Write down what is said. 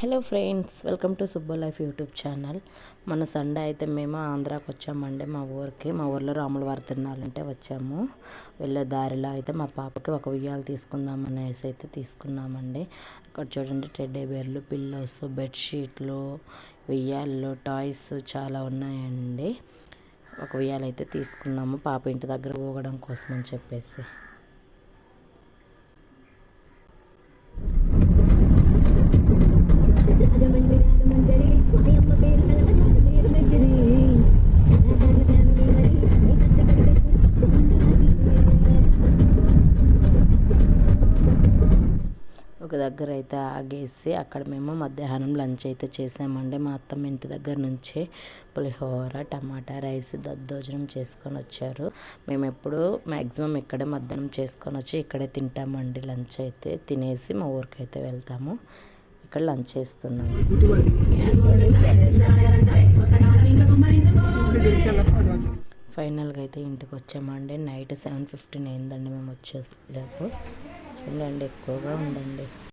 Hello friends welcome to Subbu life YouTube channel. మన Sunday అయితే మేము ఆంధ్రాకి వచ్చామండి. మా ఊరికి మా ఊర్లో రాముల వారి వచ్చాము. వెళ్ళే దారిలో అయితే మా పాపకి ఒక ఉయ్యాలు తీసుకుందాం అనేసి అయితే తీసుకున్నామండి. అక్కడ చూడండి టెడ్డే బేర్లు పిల్లోస్ బెడ్షీట్లు ఉయ్యాళ్ళు టాయ్స్ చాలా ఉన్నాయండి. ఒక ఉయ్యాలు అయితే తీసుకున్నాము. పాప ఇంటి దగ్గర పోగడం కోసం అని చెప్పేసి. ఒక దగ్గర అయితే ఆగేసి అక్కడ మేము మధ్యాహ్నం లంచ్ అయితే చేసామండి. మా అత్తమ్మ ఇంటి దగ్గర నుంచి పులిహోర టమాటా రైస్ దద్దోజనం చేసుకొని వచ్చారు. మేము ఎప్పుడు మ్యాక్సిమం ఇక్కడే మధ్యాహ్నం చేసుకొని వచ్చి ఇక్కడే తింటామండి లంచ్ అయితే. తినేసి మా ఊరికి అయితే వెళ్తాము. ఇక్కడ లంచ్ చేస్తున్నాం ఫైనల్గా అయితే ఇంటికి వచ్చామండి. నైట్ సెవెన్ ఫిఫ్టీన్ అయిందండి మేము వచ్చేసేపు చూడండి ఎక్కువగా ఉందండి.